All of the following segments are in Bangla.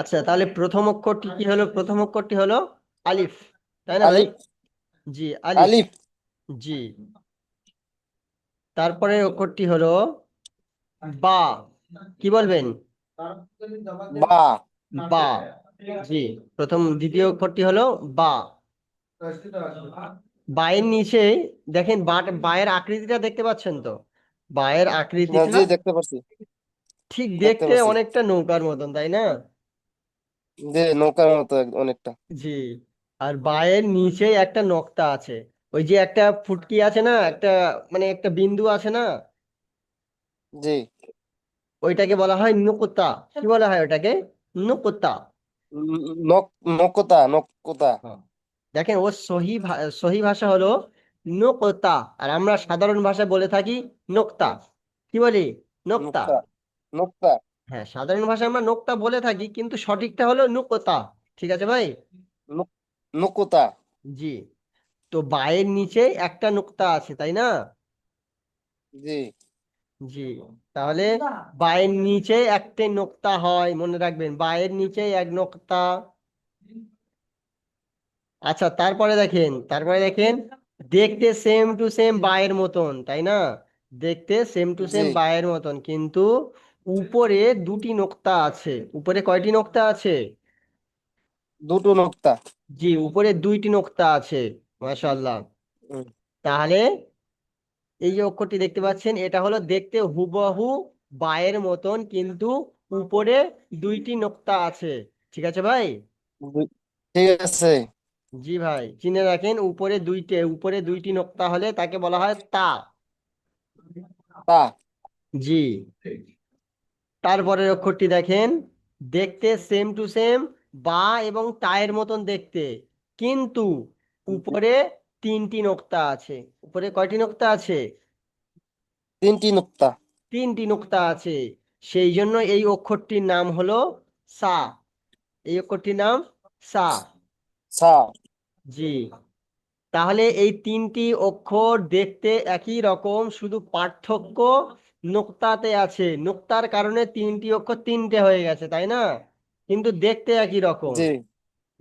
আচ্ছা তাহলে প্রথম অক্ষরটি কি হলো? প্রথম অক্ষরটি হলো আলিফ তাই না আলিফ। জি আলিফ। আলিফ। জি। তারপরে অক্ষরটি হলো বা। কি বলবেন? বা। বা। জি প্রথম দ্বিতীয় অক্ষরটি হলো বা। বায়ের নিচে দেখেন বাট বায়ের আকৃতিটা দেখতে পাচ্ছেন তো? বায়ের হ্যাঁ, আকৃতিটা জি দেখতে পাচ্ছি ঠিক দেখতে দেখতে পাচ্ছি। অনেকটা নৌকার মতন তাই না? যে নৌকার মতো এক- অনেকটা। জি আর বায়ের নিচে একটা নক্তা আছে। ওই যে একটা ফুটকি আছে না একটা মানে একটা বিন্দু আছে না? জি। ওইটাকে বলা হয় নুকুতা। কি বলা হয় ওটাকে? নুকুতা। নক নকতা নকতা দেখেন ও সহি ভা- সহি ভাষা হলো নুকুতা। আর আমরা সাধারণ ভাষায় বলে থাকি নোক্তা। কি বলি? নোক্তা। নকতা। হ্যাঁ সাধারণ ভাষায় আমরা নোক্তা বলে থাকি কিন্তু সঠিকটা হলো নুকুতা। ঠিক আছে ভাই? নকতা। জি। তো বায়ের নিচে একটা নোক্তা আছে তাই না? জি। জি। তাহলে বায়ের নিচে একটা নোক্তা হয় মনে রাখবেন। বায়ের নিচে এক নোক্তা। আচ্ছা তারপরে দেখেন তারপরে দেখেন। দেখতে সেম টু সেম বায়ের মতন তাই না? দেখতে সেম টু সেম। বায়ের মতন কিন্তু উপরে দুটি নোক্তা আছে। উপরে কয়টি নোক্তা আছে? দুটো নকতা। জি উপরে দুইটি নোক্তা আছে মাশাআল্লাহ। তাহলে এই যে অক্ষরটি দেখতে পাচ্ছেন এটা হলো দেখতে হুবহু বায়ের মতন কিন্তু উপরে দুইটি নোক্তা আছে। ঠিক আছে ভাই? ঠিক আছে। জি ভাই চিনে রাখেন উপরে দুইটে উপরে দুইটি নোক্তা হলে তাকে বলা হয় তা। তা। জি। তারপরের অক্ষরটি দেখেন দেখতে সেম টু সেম বা এবং টায়ের মতন দেখতে কিন্তু উপরে তিনটি নোক্তা আছে। উপরে কয়টি নোক্তা আছে? তিনটি নকতা। তিনটি নোক্তা আছে। সেই জন্য এই অক্ষরটির নাম হলো সা। এই অক্ষরটির নাম সা। সা। জি। তাহলে এই তিনটি অক্ষর দেখতে একই রকম শুধু পার্থক্য নোক্তাতে আছে। নোক্তার কারণে তিনটি অক্ষর তিনটে হয়ে গেছে তাই না? কিন্তু দেখতে একই রকম। জি।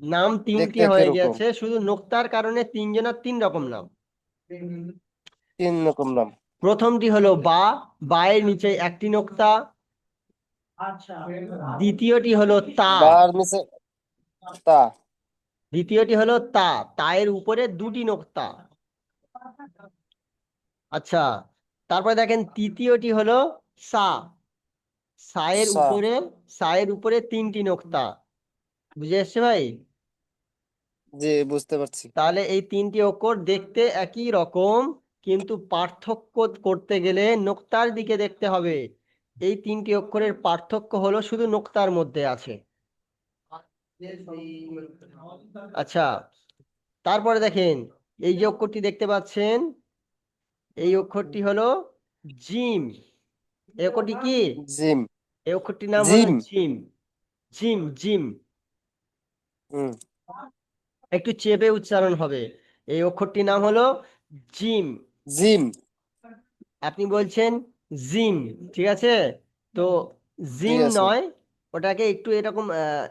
নাম তিনটি দেখতে একই হয়ে রকম। গেছে শুধু নোক্তার কারণে তিনজনের তিন রকম নাম। তিন রকম নাম। প্রথমটি হলো বা বায়ের নিচে একটি নোক্তা। দ্বিতীয়টি হলো তা। বার নিচে তা। দ্বিতীয়টি হলো তা তায়ের উপরে দুটি নোক্তা। আচ্ছা তারপরে দেখেন তৃতীয়টি হলো সা। সায়ের উপরে সায়ের উপরে তিনটি নোক্তা। বুঝে এসছে ভাই? জি বুঝতে পারছি। তাহলে এই তিনটি অক্ষর দেখতে একই রকম কিন্তু পার্থক্য করতে গেলে নোক্তার দিকে দেখতে হবে। এই তিনটি অক্ষরের পার্থক্য হলো শুধু নোক্তার মধ্যে আছে। আচ্ছা তারপরে দেখেন এই যে অক্ষরটি দেখতে পাচ্ছেন এই অক্ষরটি হলো জিম। এই অক্ষরটি কি? জিম। এই অক্ষরটির নাম হলো জিম। জিম। জিম একটু চেপে উচ্চারণ হবে। এই অক্ষরটির নাম হলো জিম। জিম। আপনি বলছেন জিম ঠিক আছে? তো জিম নয় ওটাকে একটু এরকম আহ,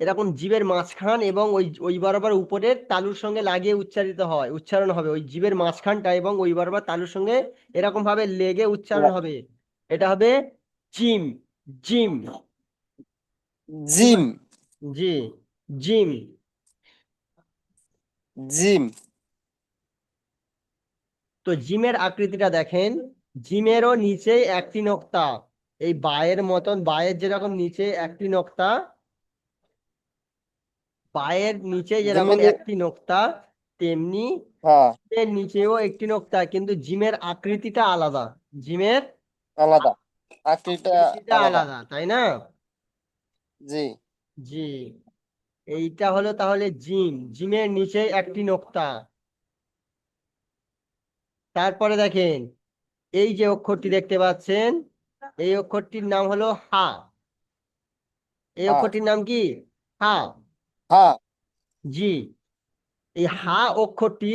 এরকম জীবের মাঝখান এবং ওই ওই বরাবর উপরের তালুর সঙ্গে লাগিয়ে উচ্চারিত হয় উচ্চারণ হবে। ওই জীবের মাঝখানটা এবং ওই বরাবর তালুর সঙ্গে এরকম ভাবে লেগে উচ্চারণ হবে। এটা হবে জিম জিম। জিম। জি জিম। জিম। তো জিমের আকৃতিটা দেখেন। জিমেরও নিচে একটি নোক্তা। এই বায়ের মতন বায়ের যেরকম নিচে একটি নোক্তা বায়ের নিচে যেরকম একটি নোক্তা তেমনি হ্যাঁ। এর নিচেও একটি নোক্তা কিন্তু জিমের আকৃতিটা আলাদা। জিমের আলাদা। আকৃতিটা আলাদা। তাই না? জি। জি। এইটা হলো তাহলে জিম। জিমের নিচে একটি নোক্তা। তারপরে দেখেন এই যে অক্ষরটি দেখতে পাচ্ছেন এই অক্ষরটির নাম হলো হা। এই অক্ষরটির নাম কি? হা। হ্যাঁ জি। এই হা অক্ষরটি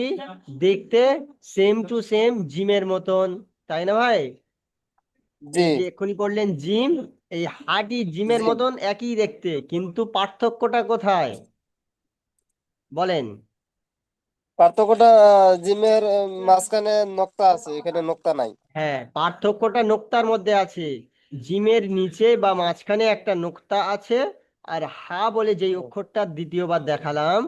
দেখতে সেম টু সেম জিমের মতন তাই না ভাই? জি। এক্ষুনি পড়লেন জিম এই হাটি জিমের মতন একই দেখতে কিন্তু পার্থক্যটা কোথায়? বলেন। পার্থক্যটা জিমের মাঝখানে নোক্তা আছে এখানে নোক্তা নাই। হ্যাঁ পার্থক্যটা নোক্তার মধ্যে আছে। জিমের নিচে বা মাঝখানে একটা নোক্তা আছে আর হা বলে যেই অক্ষরটা দ্বিতীয়বার দেখালাম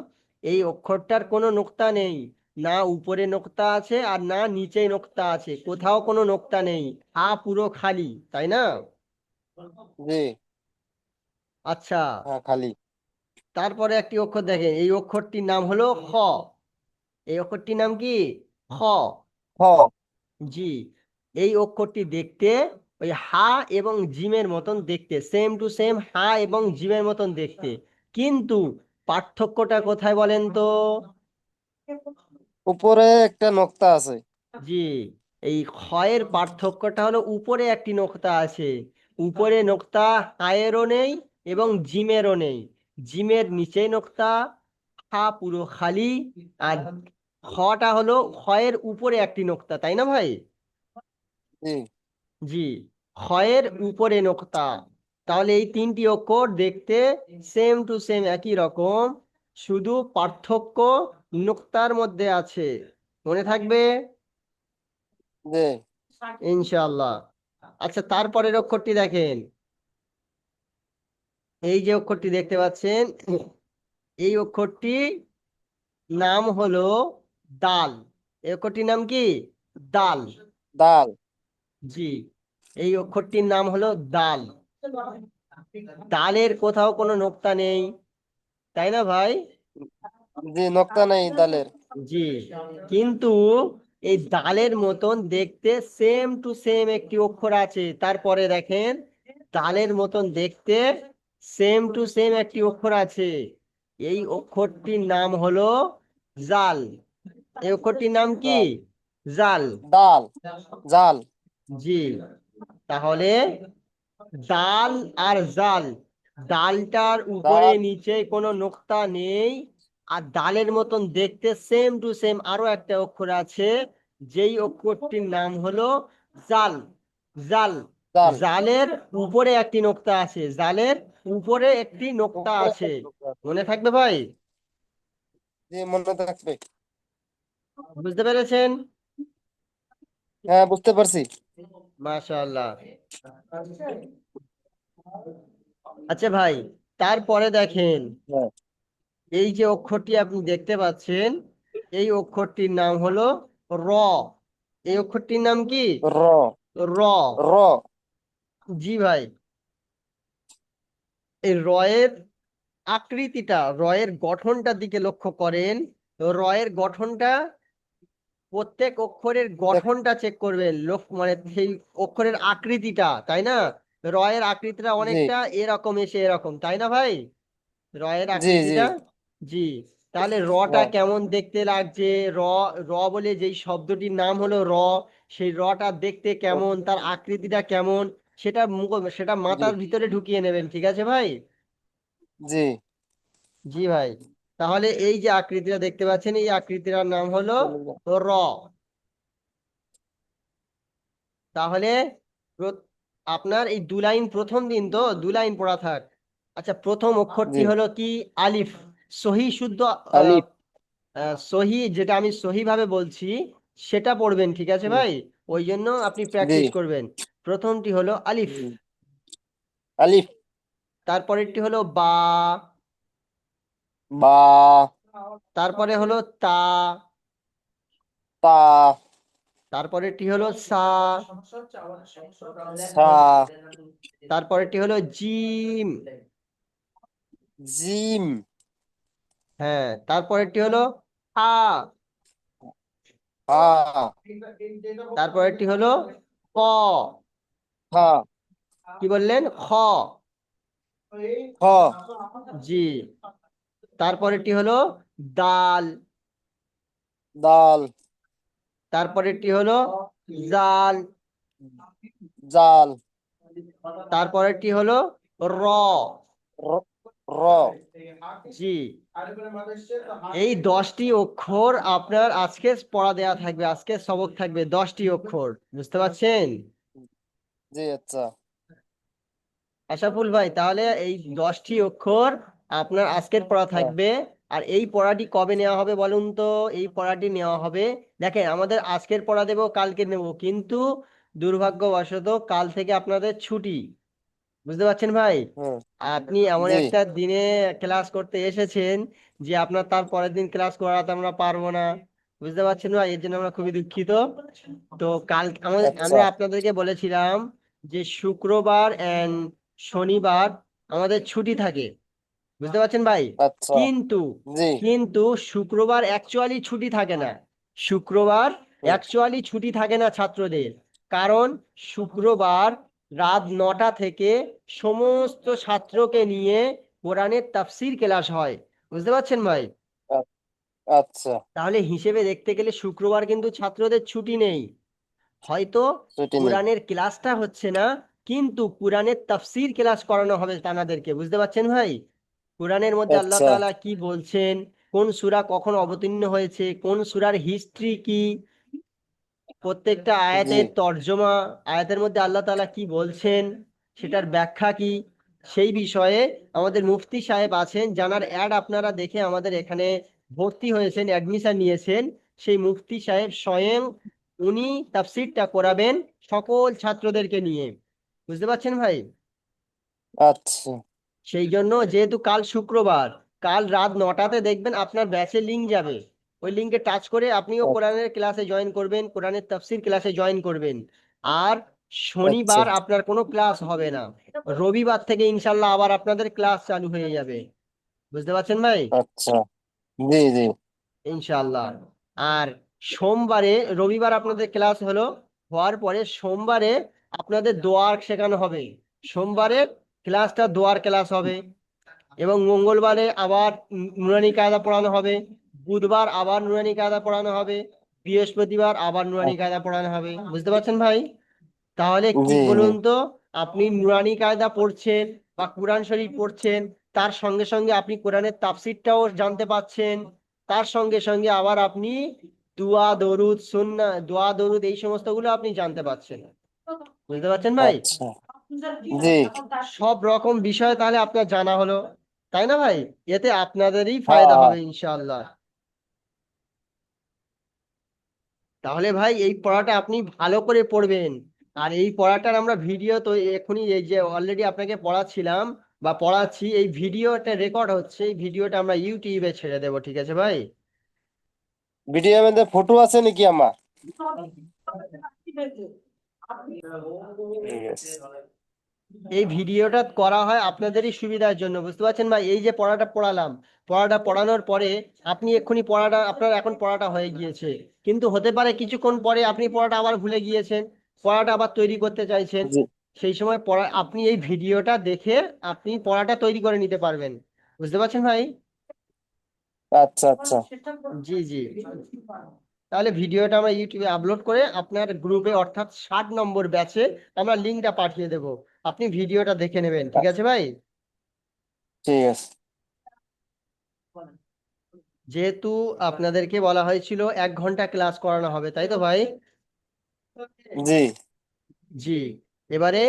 এই অক্ষরটার কোনো নোক্তা নেই। না উপরে নোক্তা আছে আর না নিচে নোক্তা আছে কোথাও কোনো নোক্তা নেই। হা পুরো খালি তাই না? জি। আচ্ছা। খালি। তারপরে একটি অক্ষর দেখেন এই অক্ষরটির নাম হলো খ। এই অক্ষরটির নাম কি? খ। হ জি। এই অক্ষরটি দেখতে ওই হা এবং জিমের মতন দেখতে সেম টু সেম হা এবং জিমের মতন দেখতে। কিন্তু পার্থক্যটা কোথায় বলেন তো? উপরে একটা নোক্তা আছে। জি এই ক্ষয়ের পার্থক্যটা হলো উপরে একটি নোক্তা আছে। উপরে নোক্তা হায়েরও নেই এবং জিমেরও নেই। জিমের নিচে নোক্তা হা পুরো খালি আর খটা হলো ক্ষয়ের উপরে একটি নোক্তা তাই না ভাই? জি। জি। ক্ষয়ের উপরে নোক্তা। তাহলে এই তিনটি অক্ষর দেখতে সেম টু সেম একই রকম শুধু পার্থক্য নোক্তার মধ্যে আছে। মনে থাকবে? ইনশাল্লাহ আচ্ছা তারপরের অক্ষরটি দেখেন। এই যে অক্ষরটি দেখতে পাচ্ছেন এই অক্ষরটি নাম হলো দাল। এই অক্ষরটির নাম কি? দাল। দাল। জি। এই অক্ষরটির নাম হলো দাল। দালের কোথাও কোনো নোক্তা নেই তাই না ভাই? জি নোক্তা নেই দালের। জি কিন্তু এই দালের মতন দেখতে সেম টু সেম একটি অক্ষর আছে। তারপরে দেখেন দালের মতন দেখতে সেম টু সেম একটি অক্ষর আছে। এই অক্ষরটির নাম হলো জাল। এই অক্ষরটির নাম কি? জাল। ডাল জাল। জি। তাহলে ডাল আর জাল ডালটার উপরে নিচে কোনো নোক্তা নেই আর ডালের মতন দেখতে সেম টু সেম আরও একটা অক্ষর আছে যেই অক্ষরটির নাম হলো জাল জাল। জাল। জালের উপরে একটি নোক্তা আছে জালের উপরে একটি নোক্তা আছে। মনে থাকবে ভাই? মনে থাকবে। বুঝতে পেরেছেন? হ্যাঁ বুঝতে পারছি। মাশাআল্লাহ। আচ্ছা ভাই তারপরে দেখেন। হ্যাঁ। এই যে অক্ষরটি আপনি দেখতে পাচ্ছেন এই অক্ষরটির নাম হলো র। এই অক্ষরটির নাম কি? র। র। র। জি ভাই। এই রয়ের আকৃতিটা রয়ের গঠনটার দিকে লক্ষ্য করেন। রয়ের গঠনটা প্রত্যেক অক্ষরের গঠনটা চেক করবেন লোক মানে সেই অক্ষরের আকৃতিটা তাই না? রয়ের আকৃতিটা অনেকটা এরকম এসে এরকম তাই না ভাই? রয়ের। আকৃতিটা? জি। তাহলে রটা। কেমন দেখতে লাগছে? র র বলে যেই শব্দটির নাম হলো র সেই রটা দেখতে কেমন? তার আকৃতিটা কেমন? সেটা মুখ সেটা মাথার ভিতরে ঢুকিয়ে নেবেন ঠিক আছে ভাই? জি। জি ভাই। তাহলে এই যে আকৃতিটা দেখতে পাচ্ছেন এই আকৃতিটার নাম হলো র। তাহলে আপনার এই দু লাইন প্রথম দিন তো দু লাইন পড়া থাক। আচ্ছা প্রথম অক্ষরটি। হলো কি? আলিফ। সহি শুদ্ধ আলিফ। সহি যেটা আমি সহি ভাবে বলছি সেটা পড়বেন ঠিক আছে ভাই? ওই জন্য আপনি প্র্যাকটিস করবেন। প্রথমটি হলো আলিফ। আলিফ। তারপরেরটি হলো বা। বা তারপরে হলো তা। তা। তারপরেরটি হলো সা। সা। তারপরেরটি হলো জিম। জিম। হ্যাঁ তারপরেরটি হলো আ। হা তারপরেরটি হলো ক। হা কি বললেন? খ। খ। জি। তারপরেরটি হলো দাল। দাল। তারপরেরটি হলো জাল। জাল। তারপরেরটি হলো র। জি। এই দশটি অক্ষর আপনার আজকে পড়া দেয়া থাকবে আজকে সবক থাকবে দশটি অক্ষর বুঝতে পারছেন? জি আচ্ছা। আশাফুল ভাই তাহলে এই দশটি অক্ষর আপনার আজকের পড়া হ্যাঁ। থাকবে। আর এই পড়াটি কবে নেওয়া হবে বলুন তো? এই পড়াটি নেওয়া হবে। দেখেন আমাদের আজকের পড়া দেবো কালকে নেব। কিন্তু দুর্ভাগ্যবশত কাল থেকে আপনাদের ছুটি। বুঝতে পারছেন ভাই? আপনি এমন একটা দিনে ক্লাস করতে এসেছেন যে আপনার তার পরের দিন ক্লাস করাতে আমরা পারব না। বুঝতে পারছেন ভাই? এর জন্য আমরা খুবই দুঃখিত। তো কাল আমাদের আচ্ছা। আমরা আপনাদেরকে বলেছিলাম যে শুক্রবার এন্ড শনিবার আমাদের ছুটি থাকে। বুঝতে পারছেন ভাই? আচ্ছা। কিন্তু কিন্তু শুক্রবার অ্যাকচুয়ালি ছুটি থাকে না। শুক্রবার অ্যাকচুয়ালি ছুটি থাকে না ছাত্রদের। কারণ শুক্রবার রাত নটা থেকে সমস্ত ছাত্রকে নিয়ে কোরআনের তাফসির ক্লাস হয়। বুঝতে পারছেন ভাই? আচ্ছা। তাহলে হিসেবে দেখতে গেলে শুক্রবার কিন্তু ছাত্রদের ছুটি নেই। হয়তো কোরআনের ক্লাসটা হচ্ছে না কিন্তু কোরআনের তাফসির ক্লাস করানো হবে তানাদেরকে। বুঝতে পারছেন ভাই? কোরআনের মধ্যে আল্লাহ আচ্ছা। তাআলা কি বলছেন? কোন সূরা কখন অবতীর্ণ হয়েছে? কোন সূরার হিস্ট্রি কি? প্রত্যেকটা আয়াতের তর্জমা আয়াতের মধ্যে আল্লাহ তাআলা কি বলছেন? সেটার ব্যাখ্যা কি? সেই বিষয়ে আমাদের মুফতি সাহেব আছেন জানার অ্যাড আপনারা দেখে আমাদের এখানে ভর্তি হয়েছেন অ্যাডমিশন নিয়েছেন। সেই মুফতি সাহেব স্বয়ং উনি তাফসিরটা করাবেন সকল ছাত্রদেরকে নিয়ে। বুঝতে পারছেন ভাই? আচ্ছা। সেই জন্য যেহেতু কাল শুক্রবার কাল রাত নটাতে দেখবেন আপনার ব্যাচের লিঙ্ক যাবে। ওই লিঙ্কে টাচ করে আপনিও আচ্ছা। কোরআনের ক্লাসে জয়েন করবেন কোরআনের তাফসির ক্লাসে জয়েন করবেন। আর শনিবার আচ্ছা। আপনার কোনো ক্লাস হবে না। রবিবার থেকে ইনশাল্লাহ আবার আপনাদের ক্লাস চালু হয়ে যাবে। বুঝতে পারছেন ভাই? আচ্ছা। জি জি। ইনশাল্লাহ আর সোমবারে রবিবার আপনাদের ক্লাস হলো হওয়ার পরে সোমবারে আপনাদের দোয়ার শেখানো হবে। সোমবারে ক্লাসটা দোয়ার ক্লাস হবে এবং মঙ্গলবারে আবার নুরানি কায়দা পড়ানো হবে বুধবার আবার নুরানি কায়দা পড়ানো হবে বৃহস্পতিবার আবার নুরানি কায়দা পড়ানো হবে। বুঝতে পারছেন ভাই? তাহলে কি। বলুন তো আপনি নুরানি কায়দা পড়ছেন বা কোরআন শরীফ পড়ছেন তার সঙ্গে সঙ্গে আপনি কোরআনের তাফসিরটাও জানতে পাচ্ছেন তার সঙ্গে সঙ্গে আবার আপনি দুয়া দরুদ সুন্না দোয়া দরুদ এই সমস্তগুলো আপনি জানতে পাচ্ছেন। বুঝতে পারছেন ভাই? আচ্ছা। জি। সব রকম বিষয় তাহলে আপনার জানা হলো। তাই না ভাই? এতে আপনাদেরই ফায়দা হ্যাঁ। হবে ইনশাআল্লাহ। তাহলে ভাই এই পড়াটা আপনি ভালো করে পড়বেন। আর এই পড়াটার আমরা ভিডিও তো এখনই এই যে অলরেডি আপনাকে পড়াচ্ছিলাম বা পড়াচ্ছি এই ভিডিওটা রেকর্ড হচ্ছে এই ভিডিওটা আমরা ইউটিউবে ছেড়ে দেবো ঠিক আছে ভাই? ভিডিওর মধ্যে ফটো আছে নাকি আমার? ঠিক আছে। এই ভিডিওটা করা হয় আপনাদেরই সুবিধার জন্য বুঝতে পারছেন ভাই? এই যে পড়াটা পড়ালাম পড়াটা পড়ানোর পরে আপনি এক্ষুনি পড়াটা আপনার এখন পড়াটা হয়ে গিয়েছে। কিন্তু হতে পারে কিছুক্ষণ পরে আপনি পড়াটা আবার ভুলে গিয়েছেন পড়াটা আবার তৈরি করতে চাইছেন। সেই সময় পড়া আপনি এই ভিডিওটা দেখে আপনি পড়াটা তৈরি করে নিতে পারবেন। বুঝতে পারছেন ভাই? আচ্ছা আচ্ছা। জি জি। তাহলে ভিডিওটা আমরা ইউটিউবে আপলোড করে আপনার গ্রুপে অর্থাৎ ষাট নম্বর ব্যাচে আমরা লিঙ্কটা পাঠিয়ে দেব। আপনি ভিডিওটা দেখে নেবেন ঠিক আছে ভাই? ঠিক আছে। যেহেতু আপনাদেরকে বলা হয়েছিল এক ঘণ্টা ক্লাস করানো হবে তাই তো ভাই? জি। জি। এবারে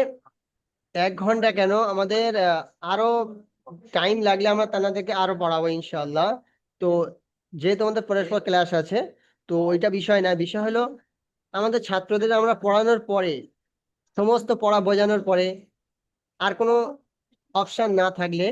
এক ঘণ্টা কেন? আমাদের আরও টাইম লাগলে আমরা তাদেরকে আরও পড়াবো ইনশাল্লাহ তো যেহেতু আমাদের পরের পর ক্লাস আছে তো ওইটা বিষয় না বিষয় হলো আমাদের ছাত্রদের আমরা পড়ানোর পরে সমস্ত পড়া বোঝানোর পরে আর কোনো অপশান না থাকলে